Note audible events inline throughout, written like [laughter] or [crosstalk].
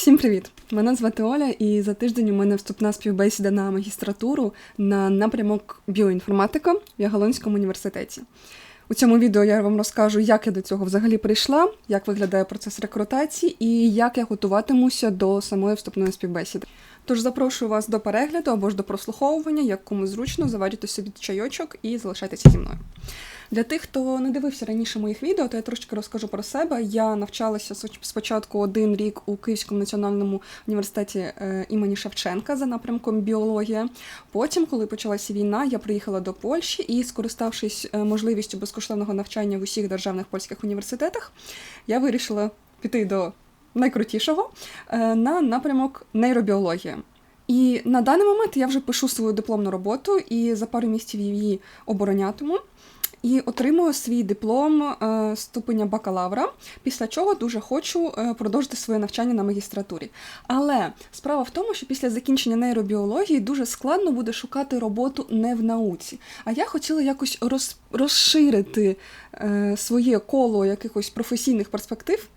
Всім привіт! Мене звати Оля, і за тиждень у мене вступна співбесіда на магістратуру на напрямок біоінформатика в Яголонському університеті. У цьому відео я вам розкажу, як я до цього взагалі прийшла, як виглядає процес рекрутації і як я готуватимуся до самої вступної співбесіди. Тож запрошую вас до перегляду або ж до прослуховування, як кому зручно, заварюйте собі чайочок і залишайтеся зі мною. Для тих, хто не дивився раніше моїх відео, то я трошки розкажу про себе. Я навчалася спочатку один рік у Київському національному університеті е, імені Шевченка за напрямком біологія. Потім, коли почалася війна, я приїхала до Польщі і, скориставшись е, можливістю безкоштовного навчання в усіх державних польських університетах, я вирішила піти до найкрутішого е, на напрямок нейробіологія. І на даний момент я вже пишу свою дипломну роботу і за пару місяців її оборонятиму і отримую свій диплом е, ступеня бакалавра, після чого дуже хочу е, продовжити своє навчання на магістратурі. Але справа в тому, що після закінчення нейробіології дуже складно буде шукати роботу не в науці. А я хотіла якось розширити е, своє коло якихось професійних перспектив.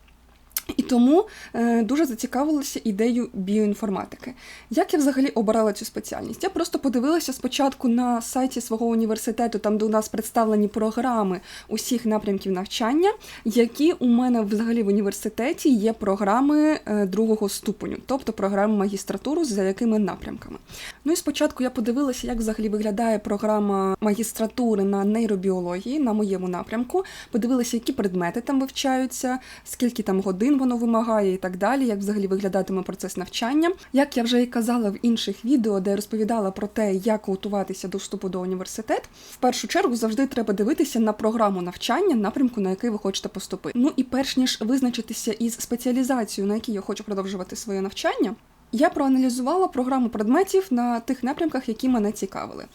І тому е, дуже зацікавилася ідеєю біоінформатики. Як я взагалі обирала цю спеціальність? Я просто подивилася спочатку на сайті свого університету, там де у нас представлені програми усіх напрямків навчання, які у мене взагалі в університеті є програми е, другого ступеню, тобто програми магістратуру, за якими напрямками. Ну і спочатку я подивилася, як взагалі виглядає програма магістратури на нейробіології на моєму напрямку. Подивилася, які предмети там вивчаються, скільки там годин годин воно вимагає і так далі, як взагалі виглядатиме процес навчання. Як я вже і казала в інших відео, де розповідала про те, як готуватися до вступу до університету, в першу чергу завжди треба дивитися на програму навчання, напрямку, на який ви хочете поступити. Ну і перш ніж визначитися із спеціалізацією, на якій я хочу продовжувати своє навчання, я проаналізувала програму предметів на тих напрямках, які мене цікавили.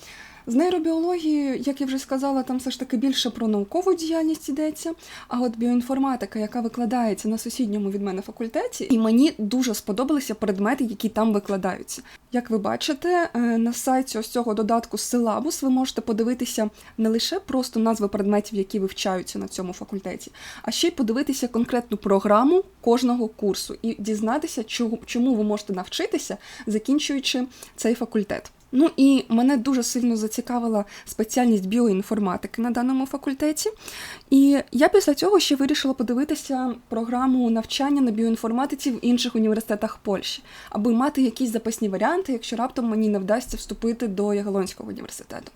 З нейробіології, як я вже сказала, там все ж таки більше про наукову діяльність йдеться. А от біоінформатика, яка викладається на сусідньому від мене факультеті, і мені дуже сподобалися предмети, які там викладаються. Як ви бачите, е, на сайті ось цього додатку Силабус ви можете подивитися не лише просто назви предметів, які вивчаються на цьому факультеті, а ще й подивитися конкретну програму кожного курсу і дізнатися, чому ви можете навчитися, закінчуючи цей факультет. Ну і мене дуже сильно зацікавила спеціальність біоінформатики на даному факультеті. І я після цього ще вирішила подивитися програму навчання на біоінформатиці в інших університетах Польщі, аби мати якісь запасні варіанти, якщо раптом мені не вдасться вступити до Ягелонського університету.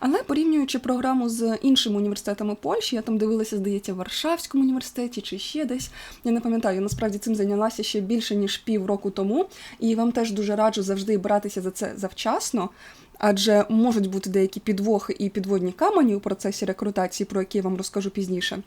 Але порівнюючи програму з іншими університетами Польщі, я там дивилася, здається, в Варшавському університеті чи ще десь. Я не пам'ятаю, насправді цим зайнялася ще більше ніж пів року тому, і вам теж дуже раджу завжди братися за це завчасно вчасно, адже можуть бути деякі підвохи і підводні камені у процесі рекрутації, про які я вам розкажу пізніше.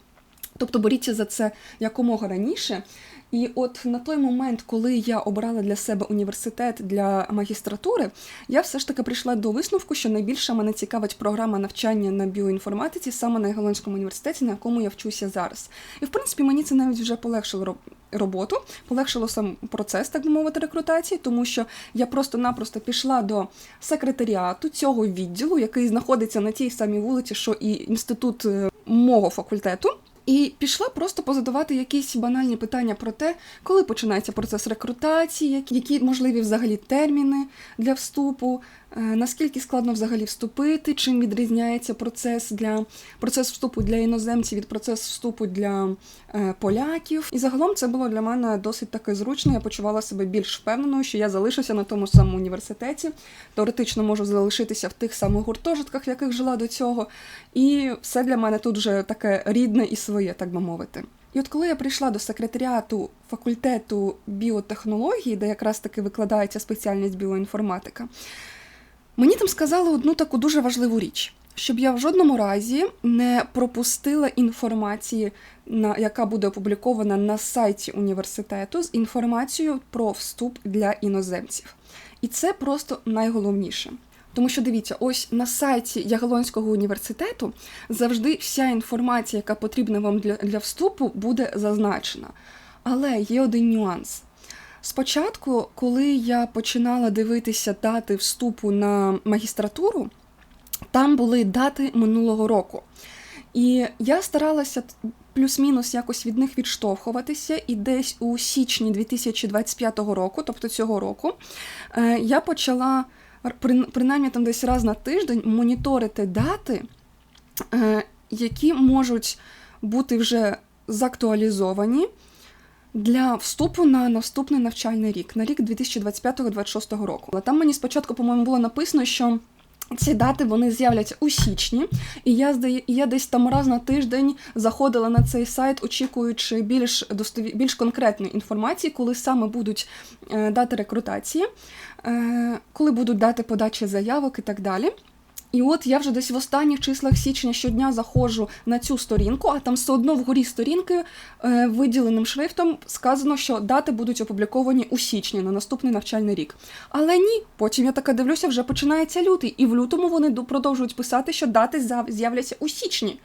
Тобто боріться за це якомога раніше. І от на той момент, коли я обрала для себе університет для магістратури, я все ж таки прийшла до висновку, що найбільше мене цікавить програма навчання на біоінформатиці саме на Яголонському університеті, на якому я вчуся зараз. І в принципі мені це навіть вже полегшило роботу, полегшило сам процес, так би мовити, рекрутації, тому що я просто-напросто пішла до секретаріату цього відділу, який знаходиться на тій самій вулиці, що і інститут е, мого факультету. І пішла просто позадавати якісь банальні питання про те, коли починається процес рекрутації, які можливі взагалі терміни для вступу, Е, наскільки складно взагалі вступити, чим відрізняється процес для процес вступу для іноземців від процесу вступу для е, поляків. І загалом це було для мене досить таки зручно. Я почувала себе більш впевненою, що я залишуся на тому самому університеті. Теоретично можу залишитися в тих самих гуртожитках, в яких жила до цього. І все для мене тут вже таке рідне і своє, так би мовити. І от коли я прийшла до секретаріату факультету біотехнології, де якраз таки викладається спеціальність біоінформатика, Мені там сказали одну таку дуже важливу річ, щоб я в жодному разі не пропустила інформації, яка буде опублікована на сайті університету з інформацією про вступ для іноземців. І це просто найголовніше. Тому що дивіться, ось на сайті Ягелонського університету завжди вся інформація, яка потрібна вам для, для вступу, буде зазначена. Але є один нюанс. Спочатку, коли я починала дивитися дати вступу на магістратуру, там були дати минулого року. І я старалася плюс-мінус якось від них відштовхуватися, і десь у січні 2025 року, тобто цього року, е, я почала принаймні там десь раз на тиждень моніторити дати, е, які можуть бути вже зактуалізовані для вступу на наступний навчальний рік, на рік 2025-2026 року. Але там мені спочатку, по-моєму, було написано, що ці дати вони з'являться у січні, і я я десь там раз на тиждень заходила на цей сайт, очікуючи більш достові, більш конкретної інформації, коли саме будуть е, дати рекрутації, е, коли будуть дати подачі заявок і так далі. І от я вже десь в останніх числах січня щодня заходжу на цю сторінку, а там все одно вгорі сторінки е, виділеним шрифтом сказано, що дати будуть опубліковані у січні на наступний навчальний рік. Але ні, потім я така дивлюся, вже починається лютий, і в лютому вони продовжують писати, що дати з'являться у січні.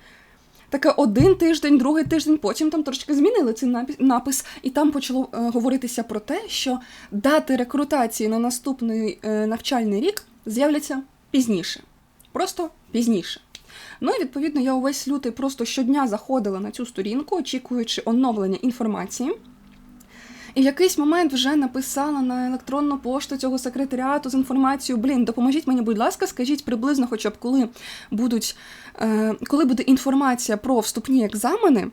Таке один тиждень, другий тиждень, потім там трошки змінили цей напис, і там почало е, говоритися про те, що дати рекрутації на наступний е, навчальний рік з'являться пізніше. Просто пізніше. Ну і відповідно я увесь лютий просто щодня заходила на цю сторінку, очікуючи оновлення інформації. І в якийсь момент вже написала на електронну пошту цього секретаріату з інформацією: блін, допоможіть мені, будь ласка, скажіть приблизно, хоча б коли будуть, е, коли буде інформація про вступні екзамени.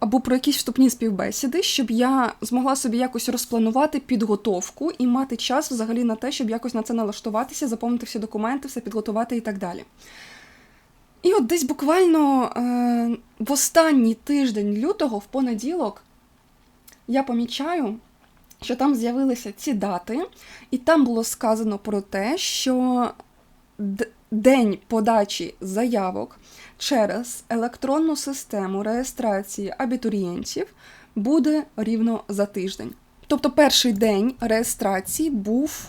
Або про якісь вступні співбесіди, щоб я змогла собі якось розпланувати підготовку і мати час взагалі на те, щоб якось на це налаштуватися, заповнити всі документи, все підготувати і так далі. І от десь буквально е, в останній тиждень лютого, в понеділок, я помічаю, що там з'явилися ці дати, і там було сказано про те, що день подачі заявок через електронну систему реєстрації абітурієнтів буде рівно за тиждень. Тобто перший день реєстрації був,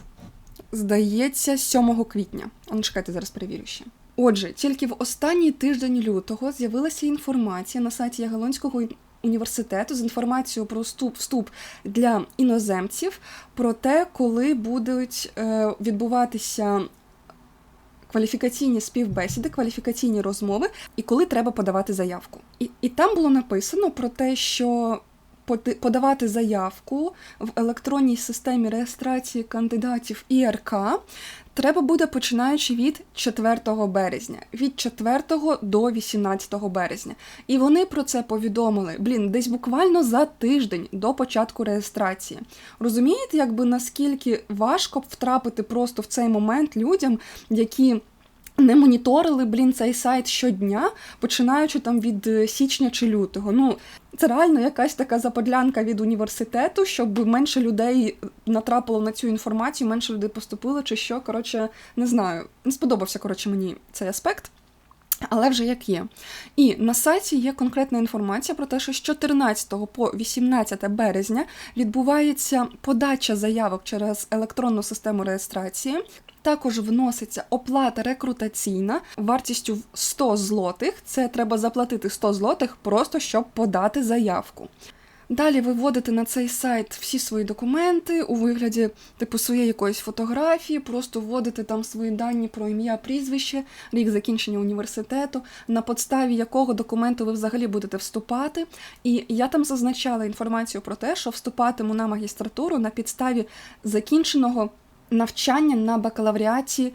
здається, 7 квітня. А ну чекайте, зараз перевірю ще. Отже, тільки в останній тиждень лютого з'явилася інформація на сайті Ягелонського університету з інформацією про вступ, вступ для іноземців, про те, коли будуть е, відбуватися кваліфікаційні співбесіди, кваліфікаційні розмови, і коли треба подавати заявку. І, і там було написано про те, що подавати заявку в електронній системі реєстрації кандидатів ІРК треба буде починаючи від 4 березня, від 4 до 18 березня. І вони про це повідомили, блін, десь буквально за тиждень до початку реєстрації. Розумієте, якби наскільки важко втрапити просто в цей момент людям, які не моніторили, блін, цей сайт щодня, починаючи там від е, січня чи лютого. Ну, це реально якась така заподлянка від університету, щоб менше людей натрапило на цю інформацію, менше людей поступило, чи що. Коротше, не знаю. Не сподобався, коротше, мені цей аспект. Але вже як є. І на сайті є конкретна інформація про те, що з 14 по 18 березня відбувається подача заявок через електронну систему реєстрації. Також вноситься оплата рекрутаційна вартістю в 100 злотих. Це треба заплатити 100 злотих просто щоб подати заявку. Далі ви вводите на цей сайт всі свої документи у вигляді типу своєї якоїсь фотографії, просто вводите там свої дані про ім'я, прізвище, рік закінчення університету, на підставі якого документу ви взагалі будете вступати. І я там зазначала інформацію про те, що вступатиму на магістратуру на підставі закінченого навчання на бакалавріаті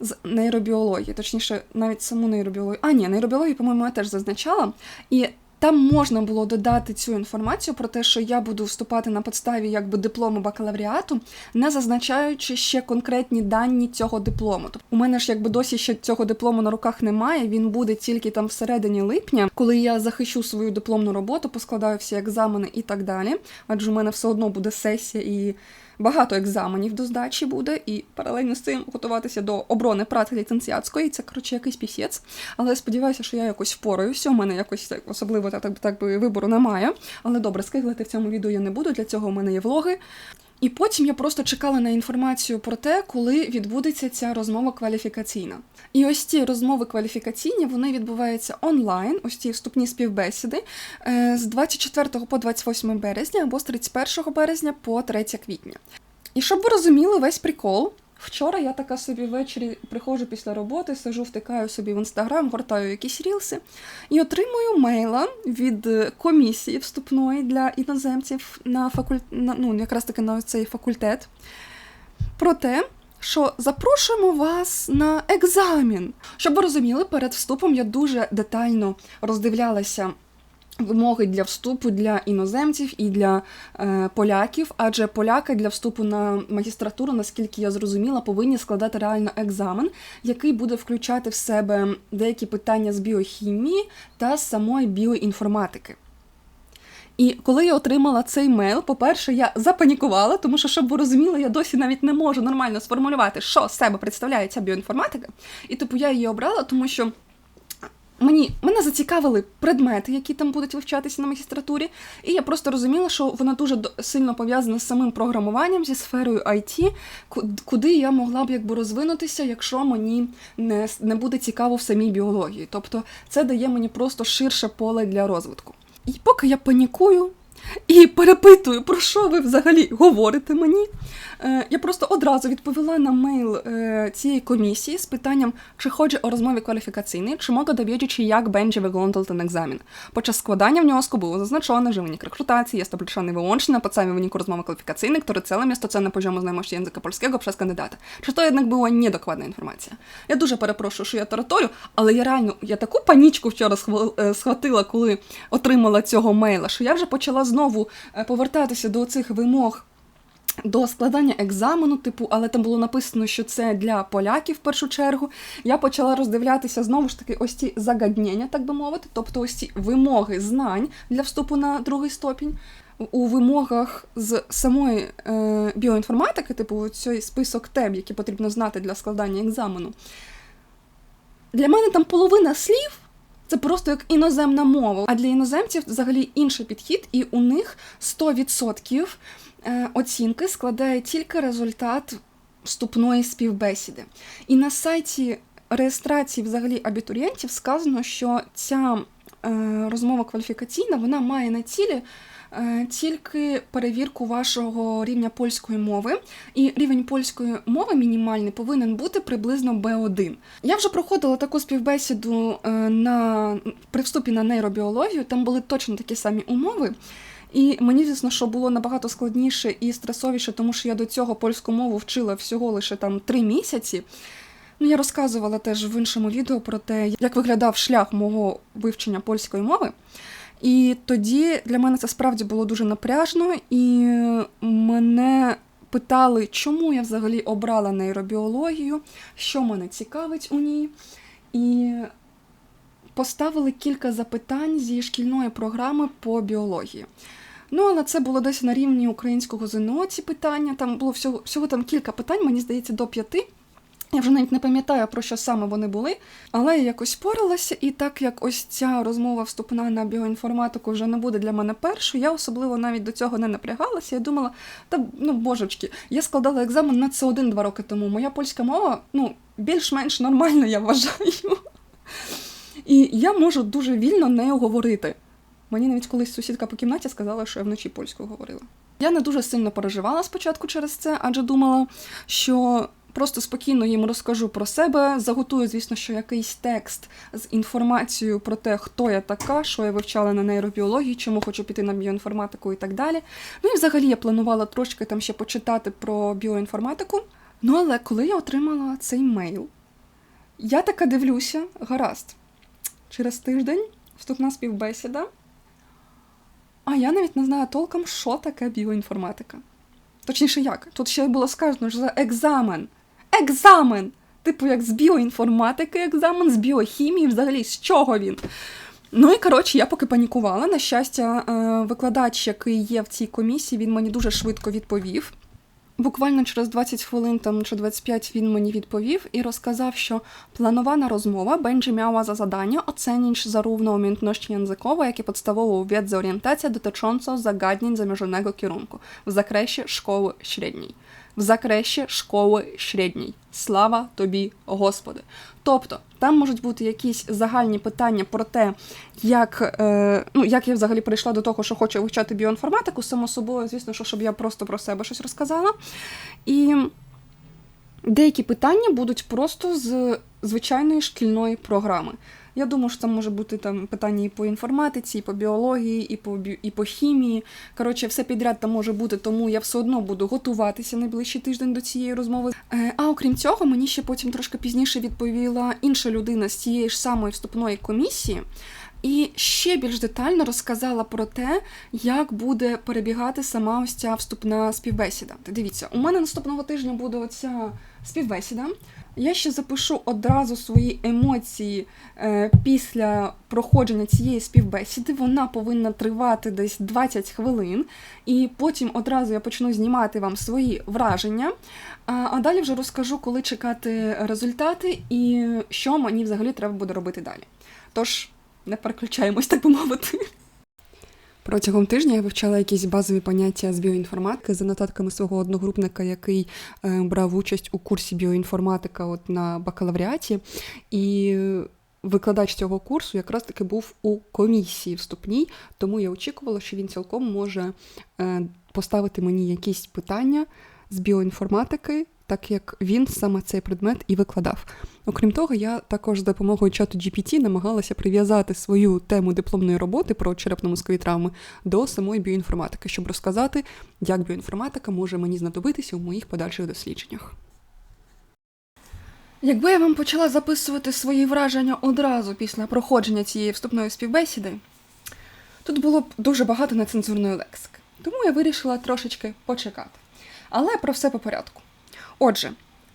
з нейробіології, точніше, навіть саму нейробіологію. А, ні, нейробіологію, по-моєму, я теж зазначала. І там можна було додати цю інформацію про те, що я буду вступати на підставі якби диплому бакалавріату, не зазначаючи ще конкретні дані цього диплому. Тобто у мене ж якби досі ще цього диплому на руках немає. Він буде тільки там всередині липня, коли я захищу свою дипломну роботу, поскладаю всі екзамени і так далі. Адже у мене все одно буде сесія і. Багато екзаменів до здачі буде, і паралельно з цим готуватися до оборони праці ліцензіатської. Це коротше якийсь пісець, Але сподіваюся, що я якось впораюся. У мене якось особливо так, так би вибору немає. Але добре, скиглити в цьому відео я не буду. Для цього у мене є влоги. І потім я просто чекала на інформацію про те, коли відбудеться ця розмова кваліфікаційна. І ось ці розмови кваліфікаційні вони відбуваються онлайн, ось ці вступні співбесіди е, з 24 по 28 березня або з 31 березня по 3 квітня. І щоб ви розуміли весь прикол, Вчора я така собі ввечері приходжу після роботи, сижу, втикаю собі в інстаграм, гортаю якісь рілси і отримую мейла від комісії вступної для іноземців на факуль... на, ну, якраз таки на цей факультет про те, що запрошуємо вас на екзамен. Щоб ви розуміли, перед вступом я дуже детально роздивлялася вимоги для вступу для іноземців і для е, поляків, адже поляки для вступу на магістратуру, наскільки я зрозуміла, повинні складати реально екзамен, який буде включати в себе деякі питання з біохімії та самої біоінформатики. І коли я отримала цей мейл, по-перше, я запанікувала, тому що, щоб ви розуміли, я досі навіть не можу нормально сформулювати, що з себе представляє ця біоінформатика. І типу я її обрала, тому що. Мені мене зацікавили предмети, які там будуть вивчатися на магістратурі, і я просто розуміла, що вона дуже сильно пов'язана з самим програмуванням, зі сферою IT, ку- куди я могла б якби розвинутися, якщо мені не, не буде цікаво в самій біології. Тобто це дає мені просто ширше поле для розвитку. І поки я панікую і перепитую, про що ви взагалі говорите мені, я просто одразу відповіла на мейл е, цієї комісії з питанням, чи chodzi o rozmowie kwalifikacyjnej, czy mogę dowiedzieć się, jak będzie wyglądał ten egzamin. Podczas składania wniosku było zaznaczone, że wynik rekrutacji jest obliczany wyłącznie na podstawie wyniku rozmowy kwalifikacyjnej, który celem jest ocena poziomu znajomości języka polskiego przez kandydata. Чи то jednak була недокладна інформація? Я дуже перепрошую, що я тараторю, але я реально я таку панічку вчора схва- е, схватила, коли отримала цього мейла, що я вже почала знову е, повертатися до цих вимог до складання екзамену, типу, але там було написано, що це для поляків в першу чергу. Я почала роздивлятися знову ж таки ось ці загаднення, так би мовити, тобто ось ці вимоги знань для вступу на другий ступінь. У вимогах з самої е, біоінформатики, типу цей список тем, які потрібно знати для складання екзамену. Для мене там половина слів це просто як іноземна мова. А для іноземців взагалі інший підхід, і у них 100% е, оцінки складає тільки результат вступної співбесіди. І на сайті реєстрації взагалі абітурієнтів сказано, що ця е, розмова кваліфікаційна вона має на цілі. е, Тільки перевірку вашого рівня польської мови, і рівень польської мови мінімальний повинен бути приблизно B1. Я вже проходила таку співбесіду е, на при вступі на нейробіологію. Там були точно такі самі умови. І мені, звісно, що було набагато складніше і стресовіше, тому що я до цього польську мову вчила всього лише там три місяці. Ну, я розказувала теж в іншому відео про те, як виглядав шлях мого вивчення польської мови. І тоді для мене це справді було дуже напряжно, і мене питали, чому я взагалі обрала нейробіологію, що мене цікавить у ній. І поставили кілька запитань зі шкільної програми по біології. Ну, але це було десь на рівні українського ЗНО ці питання. Там було всього, всього там кілька питань, мені здається, до п'яти. Я вже навіть не пам'ятаю, про що саме вони були, але я якось поралася, і так як ось ця розмова вступна на біоінформатику вже не буде для мене першою, я особливо навіть до цього не напрягалася. Я думала, та ну божечки, я складала екзамен на це один два роки тому. Моя польська мова, ну, більш-менш нормальна, я вважаю. І я можу дуже вільно нею говорити. Мені навіть колись сусідка по кімнаті сказала, що я вночі польською говорила. Я не дуже сильно переживала спочатку через це, адже думала, що просто спокійно їм розкажу про себе, заготую, звісно, що якийсь текст з інформацією про те, хто я така, що я вивчала на нейробіології, чому хочу піти на біоінформатику і так далі. Ну і взагалі я планувала трошки там ще почитати про біоінформатику. Ну але коли я отримала цей мейл, я така дивлюся, гаразд. Через тиждень вступна співбесіда. А я навіть не знаю толком, що таке біоінформатика. Точніше, як? Тут ще було сказано, що за екзамен. Екзамен! Типу, як з біоінформатики екзамен, з біохімії, взагалі, з чого він? Ну і коротше, я поки панікувала. На щастя, е, викладач, який є в цій комісії, він мені дуже швидко відповів. Буквально через 20 хвилин там чи 25 він мені відповів і розказав, що planowana rozmowa będzie miała za zadanie ocenić zarówno umiejętności językowe, jak i podstawową wiedzę orientację dotyczącą zagadnień zamierzonego kierunku w zakresie szkoły średniej. В закресі школи średniej. Слава тобі, Господи. Тобто, там можуть бути якісь загальні питання про те, як, е, ну, як я взагалі прийшла до того, що хочу вивчати біоінформатику, само собою, звісно, що щоб я просто про себе щось розказала. І Деякі питання будуть просто з звичайної шкільної програми. Я думаю, що це може бути там питання і по інформатиці, і по біології, і по і по хімії. Коротше, все підряд там може бути, тому я все одно буду готуватися найближчий тиждень до цієї розмови. Е, А окрім цього, мені ще потім трошки пізніше відповіла інша людина з цієї ж самої вступної комісії. І ще більш детально розказала про те, як буде перебігати сама ось ця вступна співбесіда. Дивіться, у мене наступного тижня буде оця співбесіда. Я ще запишу одразу свої емоції е, після проходження цієї співбесіди. Вона повинна тривати десь 20 хвилин, і потім одразу я почну знімати вам свої враження. А, а далі вже розкажу, коли чекати результати і що мені взагалі треба буде робити далі. Тож не переключаємось, так би мовити. Протягом тижня я вивчала якісь базові поняття з біоінформатики за нотатками свого одногрупника, який е, брав участь у курсі біоінформатика от на бакалавріаті. І викладач цього курсу якраз таки був у комісії вступній, тому я очікувала, що він цілком може е, поставити мені якісь питання з біоінформатики, так як він саме цей предмет і викладав. Окрім того, я також з допомогою чату GPT намагалася прив'язати свою тему дипломної роботи про черепно-мозкові травми до самої біоінформатики, щоб розказати, як біоінформатика може мені знадобитися у моїх подальших дослідженнях. Якби я вам почала записувати свої враження одразу після проходження цієї вступної співбесіди, тут було б дуже багато нецензурної лексики. Тому я вирішила трошечки почекати. Але про все по порядку. Отже,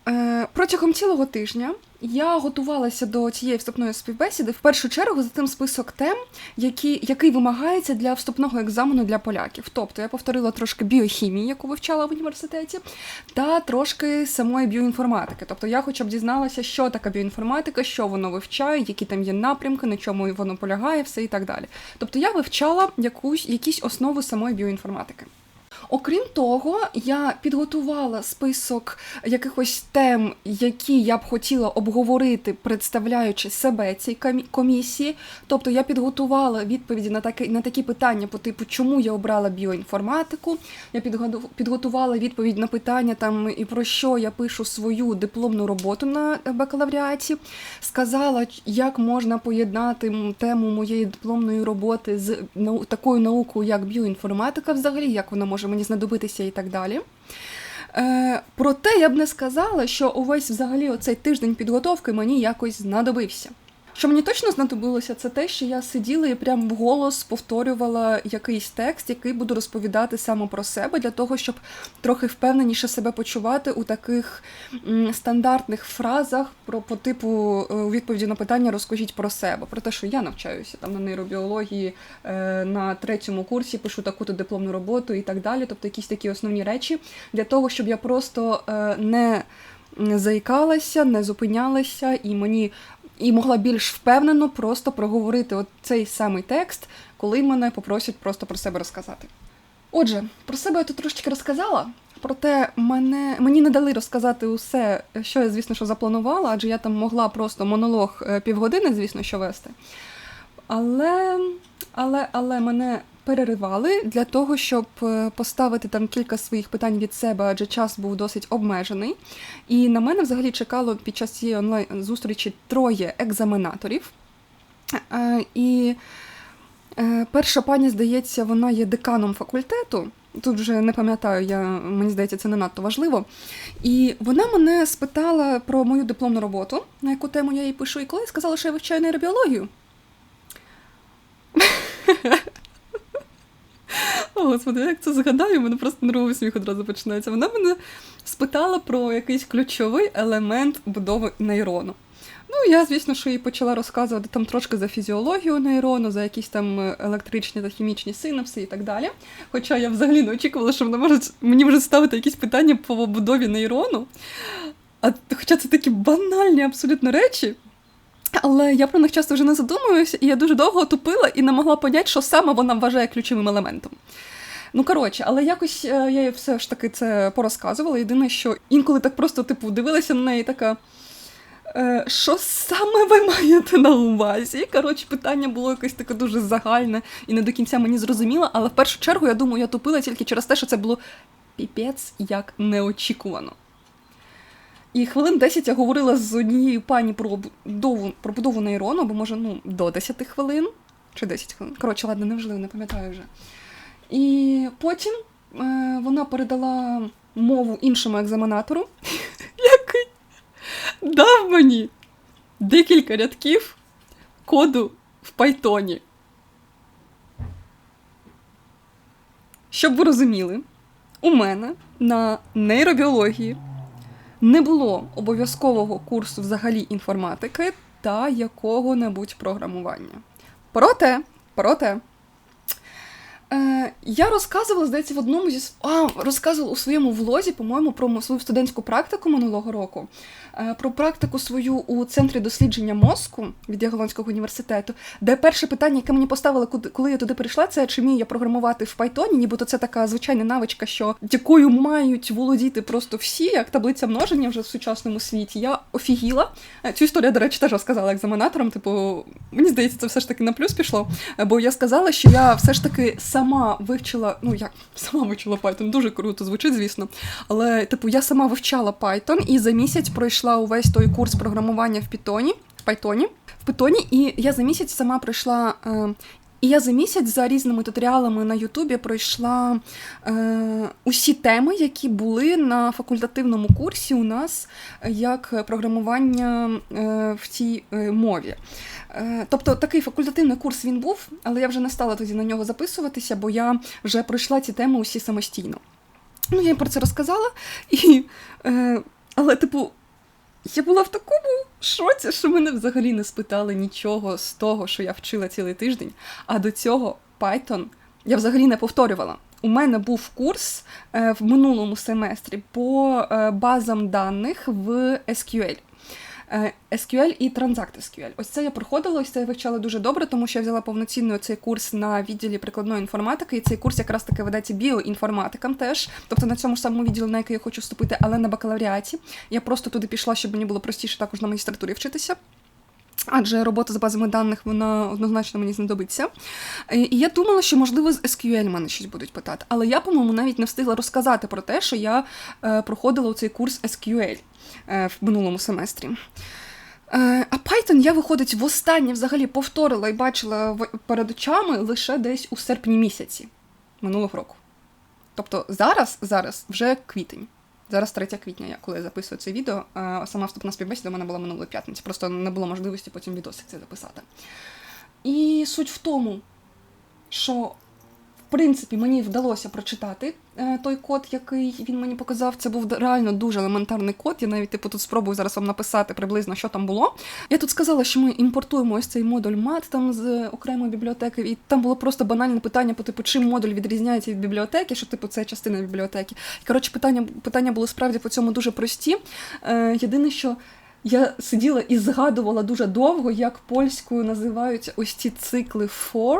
е, протягом цілого тижня я готувалася до цієї вступної співбесіди в першу чергу за тим список тем, які, який вимагається для вступного екзамену для поляків. Тобто я повторила трошки біохімії, яку вивчала в університеті, та трошки самої біоінформатики. Тобто я хоча б дізналася, що таке біоінформатика, що воно вивчає, які там є напрямки, на чому воно полягає, все і так далі. Тобто я вивчала якусь, якісь основи самої біоінформатики. Окрім того, я підготувала список якихось тем, які я б хотіла обговорити, представляючи себе цій комісії. Тобто я підготувала відповіді на такі, на такі питання по типу, чому я обрала біоінформатику. Я підготувала відповідь на питання там і про що я пишу свою дипломну роботу на бакалавріаті. Сказала, як можна поєднати тему моєї дипломної роботи з такою наукою, як біоінформатика, взагалі, як вона може мені знадобитися і так далі. Е, проте я б не сказала, що увесь взагалі оцей тиждень підготовки мені якось знадобився. Що мені точно знадобилося, це те, що я сиділа і прям вголос повторювала якийсь текст, який буду розповідати саме про себе, для того, щоб трохи впевненіше себе почувати у таких стандартних фразах про по типу е, відповіді на питання розкажіть про себе, про те, що я навчаюся там на нейробіології е, на третьому курсі, пишу таку-то дипломну роботу і так далі. Тобто якісь такі основні речі для того, щоб я просто е, не заїкалася, не зупинялася, і мені і могла більш впевнено просто проговорити от цей самий текст, коли мене попросять просто про себе розказати. Отже, про себе я тут трошечки розказала, проте мене, мені не дали розказати усе, що я, звісно, що запланувала, адже я там могла просто монолог е, півгодини, звісно, що вести. Але, але, але мене переривали для того, щоб е, поставити там кілька своїх питань від себе, адже час був досить обмежений. І на мене взагалі чекало під час цієї онлайн-зустрічі троє екзаменаторів. Е, І е, перша пані, здається, вона є деканом факультету. Тут вже не пам'ятаю, я, мені здається, це не надто важливо. І вона мене спитала про мою дипломну роботу, на яку тему я їй пишу, і коли сказала, що я вивчаю нейробіологію. О, господи, як це згадаю, мене просто нервовий сміх одразу починається. Вона мене спитала про якийсь ключовий елемент будови нейрону. Ну, я, звісно, що їй почала розказувати там трошки за фізіологію нейрону, за якісь там електричні та хімічні синапси і так далі. Хоча я взагалі не очікувала, що вона може мені може ставити якісь питання по будові нейрону. А хоча це такі банальні абсолютно речі. Але я про них часто вже не задумуюся, і я дуже довго тупила і не могла поняти, що саме вона вважає ключовим елементом. Ну, коротше, але якось е, я їй все ж таки це порозказувала. Єдине, що інколи так просто типу дивилася на неї така. «Е, Що саме ви маєте на увазі? Коротше, питання було якесь таке дуже загальне і не до кінця мені зрозуміло, але в першу чергу я думаю, я тупила тільки через те, що це було піпець як неочікувано. І хвилин 10 я говорила з однією пані про будову, про будову нейрону, або може ну, до 10 хвилин чи 10 хвилин. Коротше, ладно, неважливо, не пам'ятаю вже. І потім е, вона передала мову іншому екзаменатору, [laughs] який дав мені декілька рядків коду в Пайтоні. Щоб ви розуміли, у мене на нейробіології не було обов'язкового курсу взагалі інформатики та якого-небудь програмування. Проте, проте, е, я розказувала, здається, в одному зі а, розказувала у своєму влозі, по-моєму, про свою студентську практику минулого року, е, про практику свою у центрі дослідження мозку від Яголонського університету, де перше питання, яке мені поставили, коли я туди прийшла, це чи вмію я програмувати в Python, нібито це така звичайна навичка, що якою мають володіти просто всі, як таблиця множення вже в сучасному світі. Я офігіла. Е, Цю історію, до речі, теж розказала екзаменаторам. Типу, мені здається, це все ж таки на плюс пішло. Бо я сказала, що я все ж таки сама вивчила, ну як сама вивчила Python, дуже круто звучить, звісно. Але, типу, я сама вивчала Python і за місяць пройшла увесь той курс програмування в Python, в Python, в Python, і я за місяць сама пройшла. Е, і я за місяць за різними туторіалами на Ютубі пройшла е, усі теми, які були на факультативному курсі у нас е, як програмування е, в цій е, мові. Е, тобто такий факультативний курс він був, але я вже не стала тоді на нього записуватися, бо я вже пройшла ці теми усі самостійно. Ну, я їм про це розказала, і, е, але, типу, я була в такому шоці, що мене взагалі не спитали нічого з того, що я вчила цілий тиждень. А до цього Python я взагалі не повторювала. У мене був курс е, в минулому семестрі по е, базам даних в SQL. Е, SQL і Transact SQL. Ось це я проходила, ось це я вивчала дуже добре, тому що я взяла повноцінно цей курс на відділі прикладної інформатики, і цей курс якраз таки ведеться біоінформатикам теж, тобто на цьому ж самому відділі, на який я хочу вступити, але на бакалавріаті. Я просто туди пішла, щоб мені було простіше також на магістратурі вчитися. Адже робота з базами даних вона однозначно мені знадобиться. І я думала, що, можливо, з SQL мене щось будуть питати. Але я, по-моєму, навіть не встигла розказати про те, що я е, проходила цей курс SQL е, в минулому семестрі. Е, а Python я, виходить, востаннє взагалі повторила і бачила перед очами лише десь у серпні місяці минулого року. Тобто зараз, зараз вже квітень. Зараз 3 квітня, коли я записую це відео, сама вступна співбесіда у мене була минулої п'ятниці. Просто не було можливості потім відосик це записати. І суть в тому, що принципі, мені вдалося прочитати е, той код, який він мені показав. Це був реально дуже елементарний код. Я навіть типу тут спробую зараз вам написати приблизно, що там було. Я тут сказала, що ми імпортуємо ось цей модуль мат там з окремої бібліотеки, і там було просто банальне питання по типу, чим модуль відрізняється від бібліотеки, що типу це частина бібліотеки. Коротше, питання питання було справді по цьому дуже прості. Е, Єдине, що. Я сиділа і згадувала дуже довго, як польською називають ось ці цикли for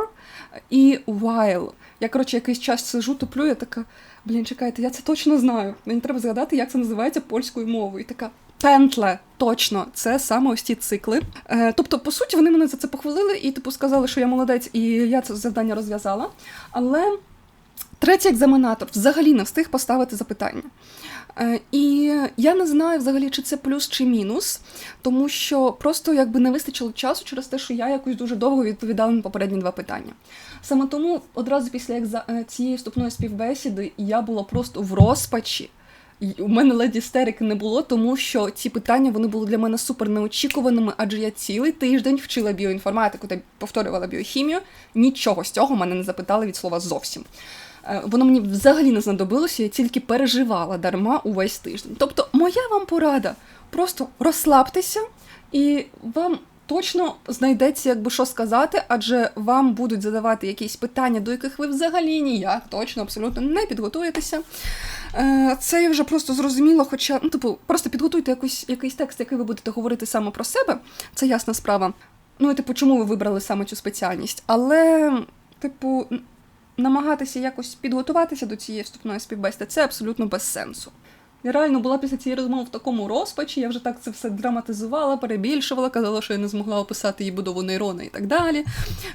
і while. Я, коротше, якийсь час сижу, туплю, я така, блін, чекайте, я це точно знаю. Мені треба згадати, як це називається польською мовою. І така. Пентле, точно, це саме ось ці цикли. Е, Тобто, по суті, вони мене за це похвалили і типу сказали, що я молодець, і я це завдання розв'язала. Але третій екзаменатор взагалі не встиг поставити запитання. Е, і я не знаю взагалі, чи це плюс чи мінус, тому що просто якби не вистачило часу через те, що я якось дуже довго відповідала на попередні два питання. Саме тому одразу після е, цієї вступної співбесіди я була просто в розпачі. У мене леді істерики не було, тому що ці питання вони були для мене супер неочікуваними, адже я цілий тиждень вчила біоінформатику та повторювала біохімію. Нічого з цього мене не запитали від слова зовсім. Е, воно мені взагалі не знадобилося, я тільки переживала дарма увесь тиждень. Тобто, моя вам порада просто розслабтеся, і вам точно знайдеться, якби що сказати, адже вам будуть задавати якісь питання, до яких ви взагалі ніяк точно, абсолютно не підготуєтеся. Е, це я вже просто зрозуміло, хоча, ну, типу, просто підготуйте якийсь, якийсь текст, який ви будете говорити саме про себе, це ясна справа. Ну і типу, чому ви вибрали саме цю спеціальність? Але, типу намагатися якось підготуватися до цієї вступної співбесіди, це абсолютно без сенсу. Я реально була після цієї розмови в такому розпачі, я вже так це все драматизувала, перебільшувала, казала, що я не змогла описати її будову нейрона і так далі.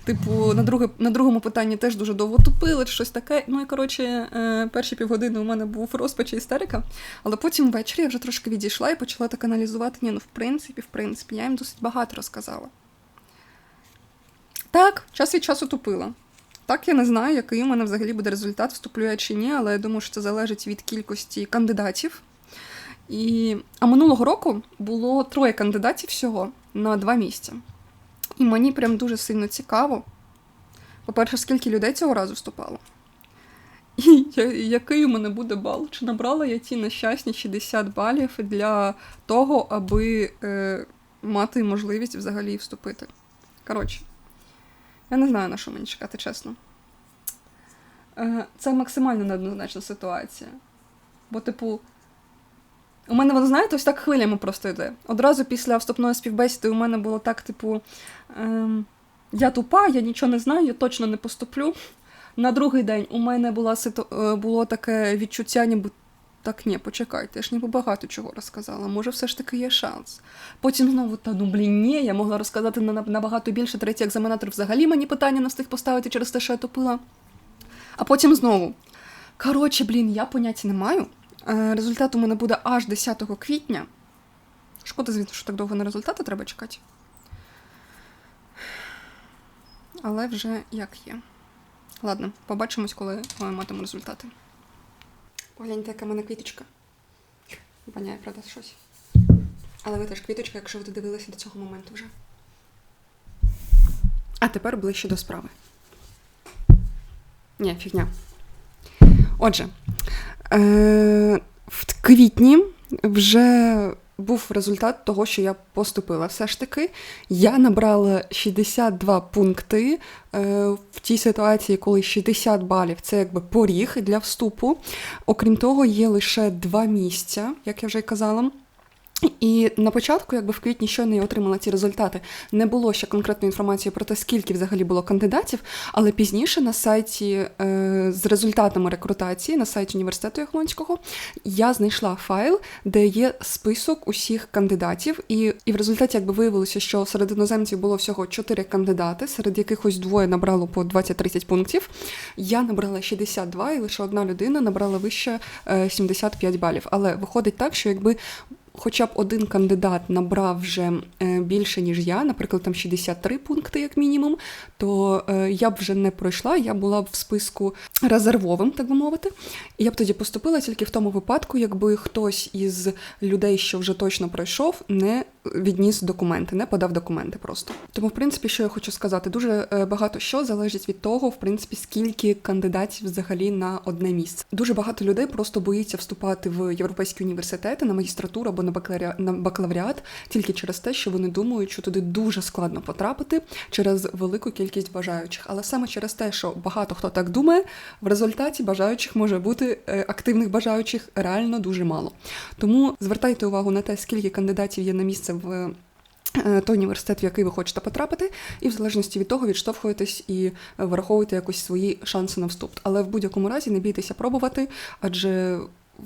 Типу, на, друге, на другому питанні теж дуже довго тупили, щось таке. Ну і коротше, е, перші півгодини у мене був розпач і істерика. Але потім ввечері я вже трошки відійшла і почала так аналізувати. Ні, ну в принципі, в принципі, я їм досить багато розказала. Так, час від часу тупила. Так, я не знаю, який у мене взагалі буде результат, вступлю я чи ні, але я думаю, що це залежить від кількості кандидатів. І... А минулого року було троє кандидатів всього на два місця. І мені прям дуже сильно цікаво. По-перше, скільки людей цього разу вступало? І який у мене буде бал? Чи набрала я ті нещасні 60 балів для того, аби е, мати можливість взагалі вступити? Коротше, я не знаю, на що мені чекати, чесно. Е, Це максимально неоднозначна ситуація. Бо, типу, у мене, ви знаєте, ось так хвилями просто йде. Одразу після вступної співбесіди у мене було так, типу, ем, я тупа, я нічого не знаю, я точно не поступлю. На другий день у мене була ситу... е, було таке відчуття, ніби так, ні, почекайте, я ж ніби багато чого розказала. Може, все ж таки є шанс. Потім знову, та ну блін, ні, я могла розказати на- набагато більше. Третій екзаменатор взагалі мені питання не встиг поставити через те, що я тупила. А потім знову. Коротше, блін, я поняття не маю. Е, Результат у мене буде аж 10 квітня. Шкода, звісно, що так довго на результати треба чекати. Але вже як є. Ладно, побачимось, коли матиму результати. Погляньте, яка в мене квіточка. Воняє, правда, щось. Але ви теж квіточка, якщо ви додивилися до цього моменту вже. А тепер ближче до справи. Ні, фігня. Отже, е- в квітні вже був результат того, що я поступила. Все ж таки, я набрала 62 пункти е, в тій ситуації, коли 60 балів це якби поріг для вступу. Окрім того, є лише два місця, як я вже казала. І на початку, якби в квітні, щойно я отримала ці результати, не було ще конкретної інформації про те, скільки взагалі було кандидатів, але пізніше на сайті е, з результатами рекрутації, на сайті університету Яглонського, я знайшла файл, де є список усіх кандидатів, і, і в результаті якби виявилося, що серед іноземців було всього 4 кандидати, серед яких ось двоє набрало по 20-30 пунктів. Я набрала 62, і лише одна людина набрала вище е, 75 балів. Але виходить так, що якби хоча б один кандидат набрав вже е, більше, ніж я, наприклад, там 63 пункти, як мінімум, то е, я б вже не пройшла, я була б в списку резервовим, так би мовити. І я б тоді поступила тільки в тому випадку, якби хтось із людей, що вже точно пройшов, не відніс документи, не подав документи просто. Тому, в принципі, що я хочу сказати, дуже е, багато що залежить від того, в принципі, скільки кандидатів взагалі на одне місце. Дуже багато людей просто боїться вступати в європейські університети на магістратуру або на на бакалавріат тільки через те, що вони думають, що туди дуже складно потрапити через велику кількість бажаючих. Але саме через те, що багато хто так думає, в результаті бажаючих може бути е, активних бажаючих реально дуже мало. Тому звертайте увагу на те, скільки кандидатів є на місце в. е, Той університет, в який ви хочете потрапити, і в залежності від того відштовхуєтесь і враховуєте якось свої шанси на вступ. Але в будь-якому разі не бійтеся пробувати, адже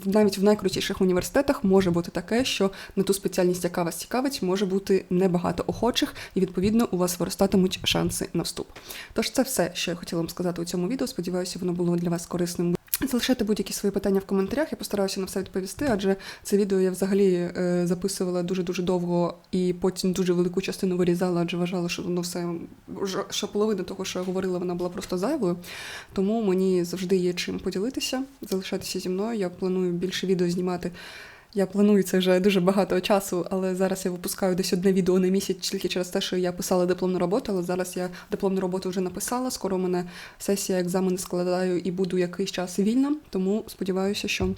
навіть в найкрутіших університетах може бути таке, що на ту спеціальність, яка вас цікавить, може бути небагато охочих, і відповідно у вас виростатимуть шанси на вступ. Тож це все, що я хотіла вам сказати у цьому відео. Сподіваюся, воно було для вас корисним. Залишайте будь-які свої питання в коментарях, я постараюся на все відповісти, адже це відео я взагалі е, записувала дуже-дуже довго і потім дуже велику частину вирізала, адже вважала, що воно все що половина того, що я говорила, вона була просто зайвою. Тому мені завжди є чим поділитися. Залишайтеся зі мною. Я планую більше відео знімати. Я планую це вже дуже багато часу, але зараз я випускаю десь одне відео на місяць тільки через те, що я писала дипломну роботу, але зараз я дипломну роботу вже написала. Скоро у мене сесія, екзамени складаю і буду якийсь час вільна, тому сподіваюся, що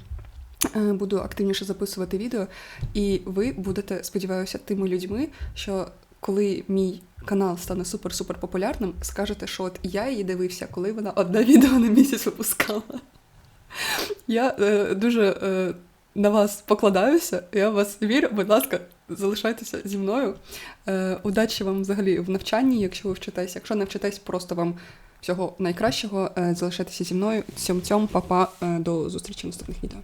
е, буду активніше записувати відео, і ви будете, сподіваюся, тими людьми, що коли мій канал стане супер-супер популярним, скажете, що от я її дивився, коли вона одне відео на місяць випускала. Я е, дуже е, на вас покладаюся, я вас вірю. Будь ласка, залишайтеся зі мною. Е, удачі вам взагалі в навчанні, якщо ви вчитесь. Якщо не вчитесь, просто вам всього найкращого. Е, залишайтеся зі мною. Цьом-цьом, папа, е, до зустрічі в наступних відео.